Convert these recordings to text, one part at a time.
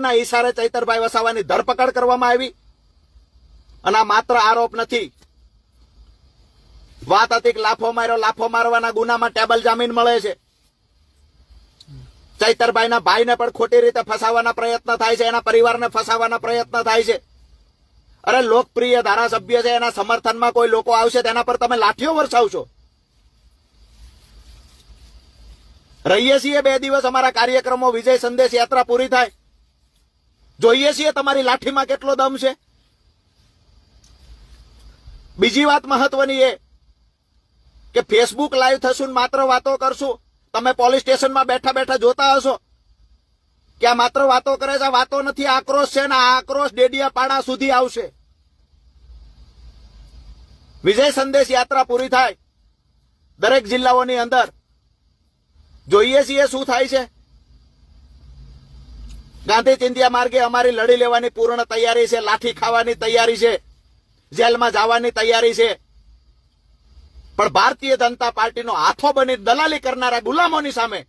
ના ઈશારે ચૈતરભાઈ વસાવાની ધરપકડ કરવામાં આવી. અને આ માત્ર આરોપ નથી. વાત હતી કે લાફો માર્યો, લાફો મારવાના ગુનામાં ટેબલ જામીન મળે છે. ચૈતરભાઈના ભાઈને પણ ખોટી રીતે ફસાવવાના પ્રયત્ન થાય છે, એના પરિવારને ફસાવવાના પ્રયત્ન થાય છે. અરે લોકપ્રિય ધારાસભ્ય છે, એના સમર્થનમાં કોઈ લોકો આવશે, તેના પર તમે લાઠીઓ વરસાવશો. રહીએ છીએ બે દિવસ અમારા કાર્યક્રમો વિજય સંદેશ યાત્રા પૂરી થાય. જોઈએ છીએ તમારી લાઠીમાં કેટલો દમ છે? બીજી વાત મહત્વની એ કે ફેસબુક લાઈવ થશું માત્ર વાતો કરશું. તમે પોલીસ સ્ટેશનમાં બેઠા બેઠા જોતા હશો. કે આ માત્ર વાતો કરે છે વાતો નથી આક્રોશ છે ને આ આક્રોશ ડેડિયાપાડા સુધી આવશે. વિજય સંદેશ યાત્રા પૂરી થાય. દરેક જિલ્લાઓની અંદર. જોઈએ છીએ શું થાય છે. ગાંધી ચિંધ્યા માર્ગે અમારી લડી લેવાની પૂર્ણ તૈયારી છે, લાઠી ખાવાની તૈયારી છે, જેલમાં જવાની તૈયારી છે. પણ ભારતીય જનતા પાર્ટીનો હાથો બની દલાલી કરનારા ગુલામોની સામે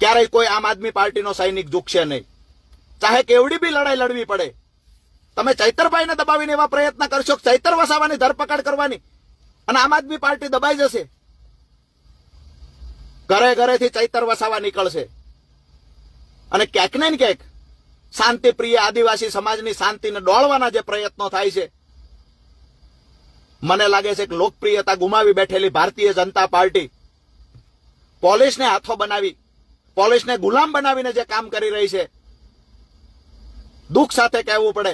ક્યારેય કોઈ આમ આદમી પાર્ટીનો સૈનિક ઝૂકશે નહીં. ચાહે કેવડી બી લડાઈ લડવી પડે. તમે ચૈતરભાઈને દબાવીને એવા પ્રયત્ન કરશો ચૈતર વસાવાની ધરપકડ કરવાની અને આમ આદમી પાર્ટી દબાઈ જશે? ઘરે ઘરેથી ચૈતર વસાવા નીકળશે. અને ક્યાંક ને ક્યાંક શાંતિપ્રિય આદિવાસી સમાજની શાંતિને ડોળવાના જે પ્રયત્નો થાય છે, મને લાગે છે કે લોકપ્રિયતા ગુમાવી બેઠેલી ભારતીય જનતા પાર્ટી પોલીસને હાથો બનાવી, પોલીસને ગુલામ બનાવીને જે કામ કરી રહી છે, દુઃખ સાથે કહેવું પડે